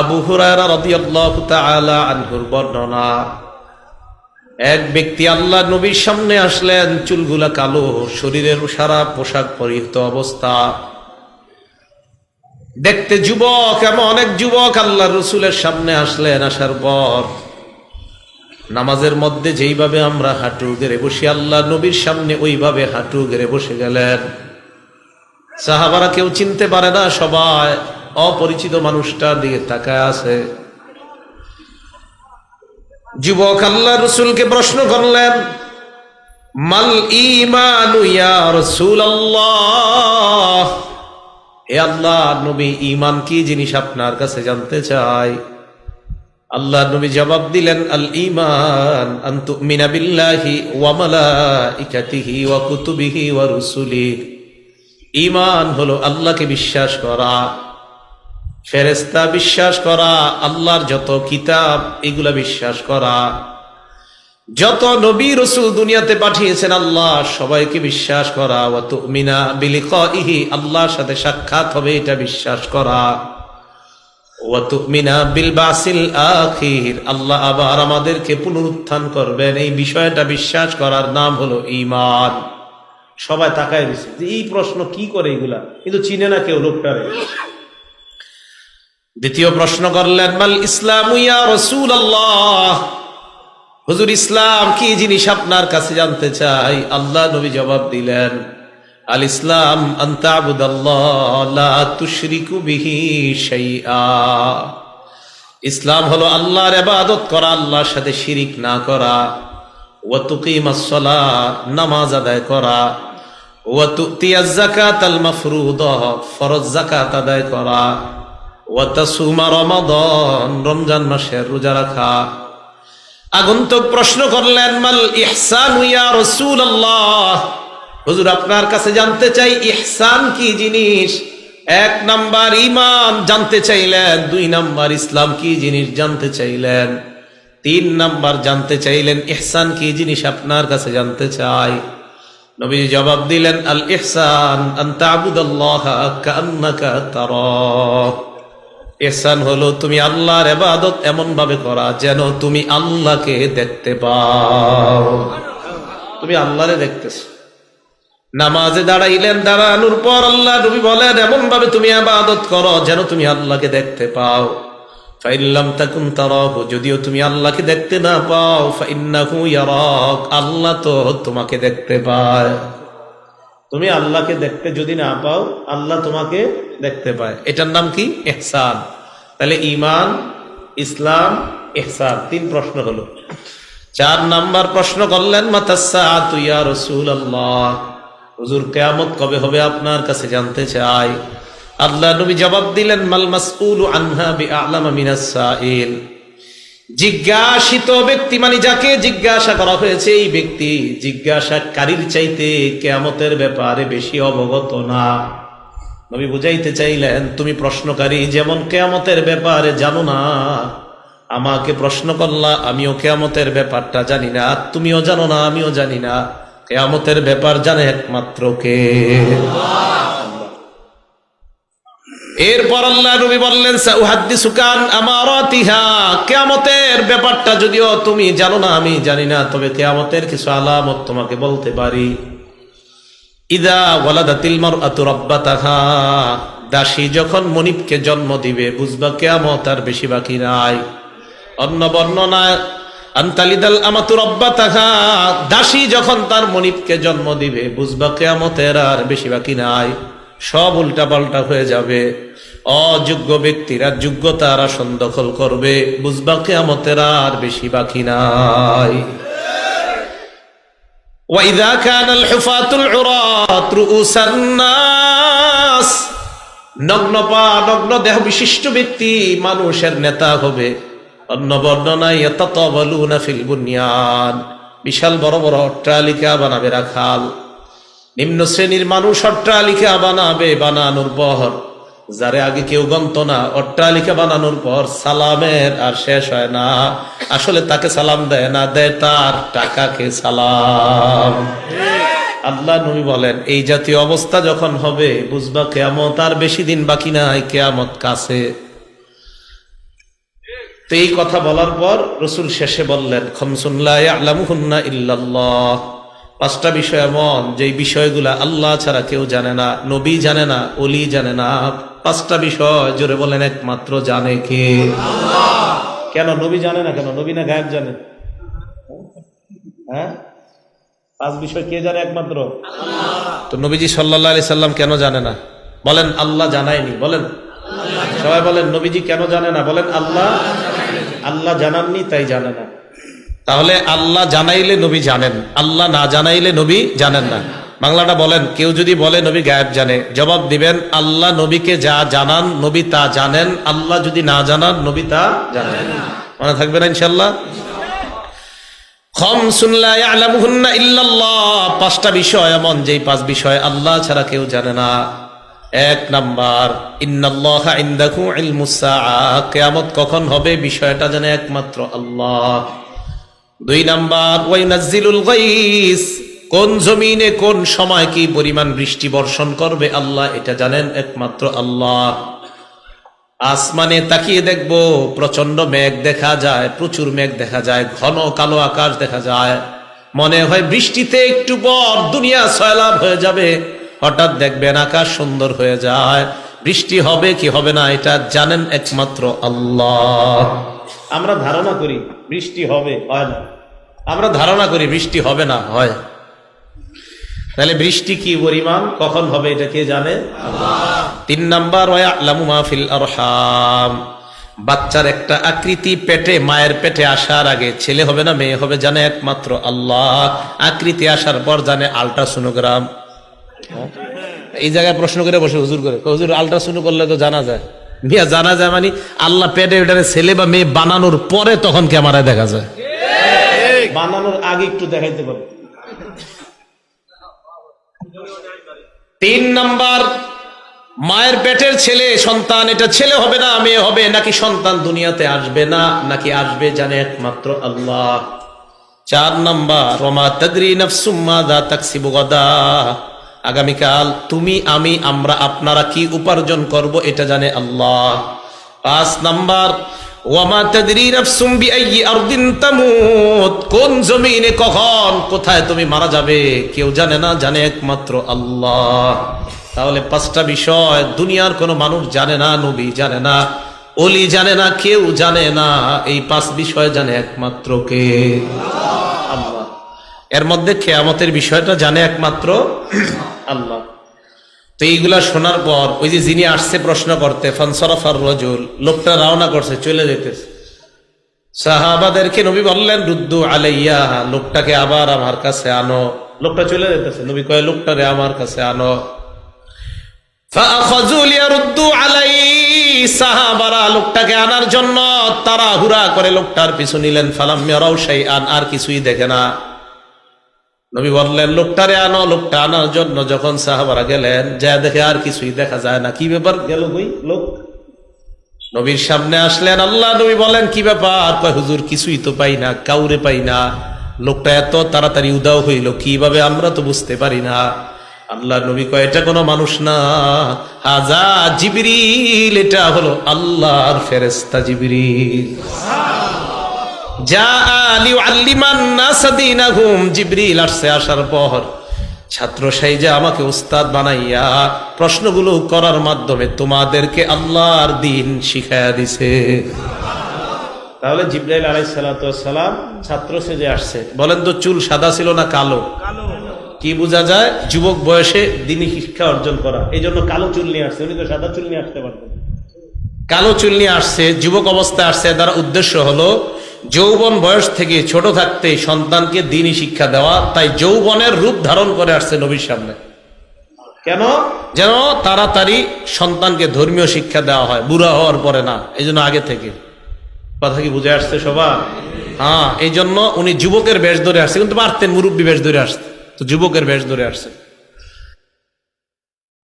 আবু হুরায়রা রাদিয়াল্লাহু তাআলা আনহুর বর্ণনা, এক ব্যক্তি আল্লাহ নবীর সামনে আসলেন, চুলগুলা কালো, শরীরের সারা পোশাক পরিহিত অবস্থা। দেখতে যুবক, এমন অনেক যুবক আল্লাহ রসুলের সামনে আসলেন আসার পর, নামাজের মধ্যে যেইভাবে আমরা হাঁটু গেড়ে বসি আল্লাহ নবীর সামনে ওইভাবে হাঁটু গেড়ে বসে গেলেন। সাহাবারা কেউ চিনতে পারে না সবাই অপরিচিত মানুষটার দিকে তাকায় আছে। যুবক আল্লাহ রসুলকে প্রশ্ন করলেন, মাল ইমানু ইয়া রাসূলুল্লাহ? আল্লাহ, নবী ইমান কি জিনিস আপনার কাছে জানতে চাই? আল্লাহ নবী জবাব দিলেন, আল ইমান আন্তু মিনাবিল্লাহি ওয়া মালাইকাতিহি ওয়া কুতুবিহি ওয়া ইমান হলো আল্লাহকে বিশ্বাস করা। ফেরেস্তা বিশ্বাস করা, আল্লাহর যত কিতাব, এগুলা বিশ্বাস করা। যত নবী রসুল দুনিয়াতে পাঠিয়েছেন আল্লাহ, সবাইকে বিশ্বাস করা। ও তুমিনা বিলিকি আল্লাহর সাথে সাক্ষাৎ হবে, এটা বিশ্বাস করা। ও তুমিনা বিল বাসিল আখির, আল্লাহ আবার আমাদেরকে পুনরুত্থান করবেন। এই বিষয়টা বিশ্বাস করার নাম হলো ইমান সবাই তাকায় দিচ্ছে এই প্রশ্ন কি করে এগুলা? কিন্তু চিনে না কেউ লোকটারে। দ্বিতীয় প্রশ্ন করলেন, মাল ইসলাম ইয়া রসুল আল্লাহ হুজুর, ইসলাম কি জিনিস আপনার কাছে জানতে চাই? আল্লাহ নবী জবাব দিলেন, আল ইসলাম ইসলাম হলো আল্লাহর ইবাদত করা, আল্লাহর সাথে শিরিক না করা। ওয়া তুকিমাস সালাত, নামাজ আদায় করা। ওয়া তুতিয়াজ যাকাতাল মাফরুদা, ফরজ জাকাত আদায় করা। ওয়া তাসুমা রমাদান, রমজান মাসের রোজা রাখা। আগন্তুক প্রশ্ন করলেন, মাল ইহসান ইয়া রাসূলুল্লাহ? হুজুর, আপনার কাছে জানতে চাই, ইহসান কি জিনিস? এক নাম্বার ইমান জানতে চাইলেন, দুই নাম্বার ইসলাম কি জিনিস জানতে চাইলেন, তিন নাম্বার জানতে চাইলেন, ইহসান কি জিনিস আপনার কাছে জানতে চাই। নবী জবাব দিলেন, আল ইহসান, আন তা'বুদাল্লাহ কান্নাকা তারাহ এহসান হলো, তুমি আল্লাহর এবাদত এমন ভাবে করা যেন তুমি আল্লাহকে দেখতে পাও। তুমি আল্লাহরে দেখতেছো। নামাজে দাঁড়াইলেন, দাঁড়ানোর পর আল্লাহ নবী বলেন এমন ভাবে তুমি আবাদত করো যেন তুমি আল্লাহকে দেখতে পাও। ফাইল্লাম তাকুন তারাহু, যদিও তুমি আল্লাহকে দেখতে না পাও, ফাইন্নাহু আল্লাহ তো তোমাকে দেখতে পায়। তুমি আল্লাহকে দেখতে যদি না পাও, আল্লাহ তোমাকে দেখতে পায়। এটার নাম কি? এহসান। তাহলে ইমান ইসলাম এহসান তিন প্রশ্ন হলো। চার নাম্বার প্রশ্ন করলেন হুজুর, কেয়ামত কবে হবে আপনার কাছে জানতে চাই? আল্লাহ নবী জবাব দিলেন, মাল জিজ্ঞাসিত ব্যক্তি মানে যাকে জিজ্ঞাসা করা হয়েছে, এই ব্যক্তি জিজ্ঞাসা জিজ্ঞাসাকারীর চাইতে কেয়ামতের ব্যাপারে বেশি অবগত না। নবী বুঝাইতে চাইলেন, তুমি প্রশ্নকারী, যেমন কেয়ামতের ব্যাপারে জানো না, আমাকে প্রশ্ন করলা, আমিও কেয়ামতের ব্যাপারটা জানি না তুমিও জানো না, আমিও জানি না। কেয়ামতের ব্যাপার জানে একমাত্র কে? এরপর আল্লাহ নবী বললেন, সাউহাদ্দিসুকান আমারাতিহা, কিয়ামতের ব্যাপারটা যদিও তুমি জানো না, আমি জানি না, তবে কেয়ামতের কিছু আলামত তোমাকে বলতে পারি। ইদা ওয়ালাদাতিল মারআতু রাব্বাতাহা। দাসী যখন মনিবকে জন্ম দিবে, বুঝবা কিয়ামত আর বেশি বাকি নাই। অন্য বর্ণনায়, আন্তালিদাল আমাতু রব্বাতাহা। দাসী যখন তার মনিবকে জন্ম দিবে, বুঝবা কিয়ামতের আর বেশি বাকি নাই। সব উল্টা পাল্টা হয়ে যাবে। অযোগ্য ব্যক্তিরা যোগ্যতার আসন দখল করবে, বুঝবা কেয়ামতের আর বেশি বাকি নাই। ওয়াইদা কানাল হুফাতুল নগ্ন পা, নগ্ন দেহ বিশিষ্ট ব্যক্তি মানুষের নেতা হবে। অন্য বর্ণনায় বিশাল বড় বড় অট্টালিকা বানাবে রাখাল। নিম্ন শ্রেণির মানুষ অট্টালিকা বানাবে, বানানোর পর যারে আগে কেউ গন্ত না, অট্টালিকা বানানোর পর সালামের আর শেষ হয় না। আসলে তাকে সালাম দেয় না, দেয় তার টাকাকে সালাম। আল্লাহ নবী বলেন, এই জাতীয় অবস্থা যখন হবে, বুঝবা কেয়ামত আর বেশি দিন বাকি নাই, কেয়ামত কাছে। তো এই কথা বলার পর রসুল শেষে বললেন খমসুল্লাহ আলামুহুন্না ইল্লাল্লাহ। পাঁচটা বিষয় এমন যে বিষয়গুলা আল্লাহ ছাড়া কেউ জানে না, নবী জানে না অলি জানে না। পাঁচটা বিষয় জোরে বলেন একমাত্র জানে কে। কেন নবী জানে না কেন? নবী না গায়েব জানে? হ্যাঁ? পাঁচ বিষয় কে জানে একমাত্র? তো নবীজি সাল্লাহ আলি সাল্লাম কেন জানে না? বলেন আল্লাহ জানায়নি বলেন। সবাই বলেন নবীজি কেন জানে না? বলেন আল্লাহ আল্লাহ জানাননি তাই জানে না। তাহলে আল্লাহ জানাইলে নবী জানেন আল্লাহ না জানাইলে নবী জানেন না। বাংলাটা বলেন, কেউ যদি বলে নবী গায়েব জানে, জবাব দিবেন, আল্লাহ নবীকে যা জানান নবী তা জানেন, আল্লাহ যদি না জানান নবী তা জানেন। মনে থাকবে না ইনশাল্লাহ পাঁচটা বিষয় এমন, যেই পাঁচ বিষয় আল্লাহ ছাড়া কেউ জানে না। এক নাম্বার কেয়ামত কখন হবে বিষয়টা জানে একমাত্র আল্লাহ। দুই নাম্বার ওয়াইনাজিলুল গাইস। কোন জমিনে কোন সময় কি পরিমাণ বৃষ্টি বর্ষণ করবে আল্লাহ এটা জানেন একমাত্র আল্লাহ। আসমানে তাকিয়ে দেখব প্রচণ্ড মেঘ দেখা যায়, প্রচুর মেঘ দেখা যায়, ঘন কালো আকাশ দেখা যায়। মনে হয় বৃষ্টিতে একটু পর দুনিয়া সয়লাভ হয়ে যাবে। হঠাৎ দেখবেন আকাশ সুন্দর হয়ে যায়। বৃষ্টি হবে কি হবে না এটা জানেন একমাত্র আল্লাহ। আমরা ধারণা করি বৃষ্টি হবে, হয় না। আমরা ধারণা করি বৃষ্টি হবে না, হয়। তাহলে বৃষ্টি কি পরিমাণ? কখন হবে এটা কে জানে? তিন নাম্বার আরহাম। বাচ্চার একটা আকৃতি পেটে মায়ের পেটে আসার আগে ছেলে হবে না মেয়ে হবে জানে একমাত্র আল্লাহ। আকৃতি আসার পর জানে আলট্রাসোনোগ্রাম। এই জায়গায় প্রশ্ন করে বসে হুজুর করে। হুজুর আলট্রাসোনো করলে তো জানা যায়। মিয়া জানা যায় মানে আল্লাহ পেটে ওটারে ছেলে বা মেয়ে বানানোর পরে তখন ক্যামেরায় দেখা যায়? বানানোর আগে একটু দেখাইতে পারে। তিন নাম্বার, মায়ের পেটের ছেলে, সন্তান, এটা ছেলে হবে না, মেয়ে হবে, নাকি সন্তান দুনিয়াতে আসবে না, নাকি আসবে জানে একমাত্র আল্লাহ। চার নাম্বার রমা তদ্রি নফসুম্মা দা তাকসিবু আগামীকাল তুমি, আমি, আমরা, আপনারা কি উপার্জন করব, এটা জানে আল্লাহ। পাঁচ নাম্বার ওয়ামা তাদরি নাফসুম বিআইয়ি কোন জমিনে কখন কোথায় তুমি মারা যাবে? কেউ জানে না, জানে একমাত্র আল্লাহ। তাহলে পাঁচটা বিষয়, দুনিয়ার কোনো মানুষ জানে না, নবী জানে না অলি জানে না, কেউ জানে না, এই পাঁচ বিষয় জানে একমাত্র কে? আল্লাহ। এর মধ্যে কেয়ামতের বিষয়টা জানে একমাত্র আল্লাহ। তো এইগুলা শোনার পর ওই যে যিনি আসছে প্রশ্ন করতে, ফনসরফার রজুল, লোকটা রওনা করছে, চলে যেতেছে। সাহাবাদেরকে নবী বললেন, রুদ্দু আলাইয়া, লোকটাকে আবার আমার কাছে আনো। লোকটা চলে যেতেছে। নবী কয়, লোকটারে আমার কাছে আনো। সাহাবারা লোকটাকে আনার জন্য তারা হুরা করে লোকটার পিছু নিলেন। ফালাম আর কিছুই দেখে না। নবী বললেন, লোকটারে আনো, লোকটা আনার জন্য যখন সাহাবারা গেলেন, যা দেখে আর কিছুই দেখা যায় না। কি ব্যাপার গেল কই লোক? নবীর সামনে আসলেন, আল্লাহ নবী বলেন, কি ব্যাপার? হুজুর, কিছুই তো পাই না, কাউরে পাই না। লোকটা এত তাড়াতাড়ি উদাও হইল, কীভাবে আমরা তো বুঝতে পারি না? আল্লাহ নবী কয়, এটা কোনো মানুষ না। হাজা জিবিরিল, এটা হলো আল্লাহর ফেরেস্তা জিবরিল। আসার পর। ছাত্র সাইজে আমাকে উস্তাদ বানাইয়া প্রশ্নগুলো করার মাধ্যমে তোমাদেরকে আল্লাহর দিন শিখাইয়া দিছে। তাহলে জিব্রাইল আলাই সালাম ছাত্র সেজে আসছে। বলেন তো চুল সাদা ছিল না কালো? কি বোঝা যায়? যুবক বয়সে দিনী শিক্ষা অর্জন করা। এই জন্য কালো চুল নিয়ে আসছে। উনি তো সাদা চুল নিয়ে আসতে পারতেন কালো চুল নিয়ে আসছে যুবক অবস্থায় আসছে। তার উদ্দেশ্য হলো যৌবন বয়স থেকে ছোট থাকতে সন্তানকে দিনই শিক্ষা দেওয়া তাই যৌবনের রূপ ধারণ করে আসছে নবীর সামনে। কেন? যেন তাড়াতাড়ি সন্তানকে ধর্মীয় শিক্ষা দেওয়া হয় বুড়া হওয়ার পরে না এই জন্য আগে থেকে। কথা কি বুঝে আসছে সবার? হ্যাঁ এই জন্য উনি যুবকের বেশ ধরে আসছে কিন্তু পারতেন মুরব্বী বেশ ধরে আসতে তো যুবকের বেশ ধরে আসছে।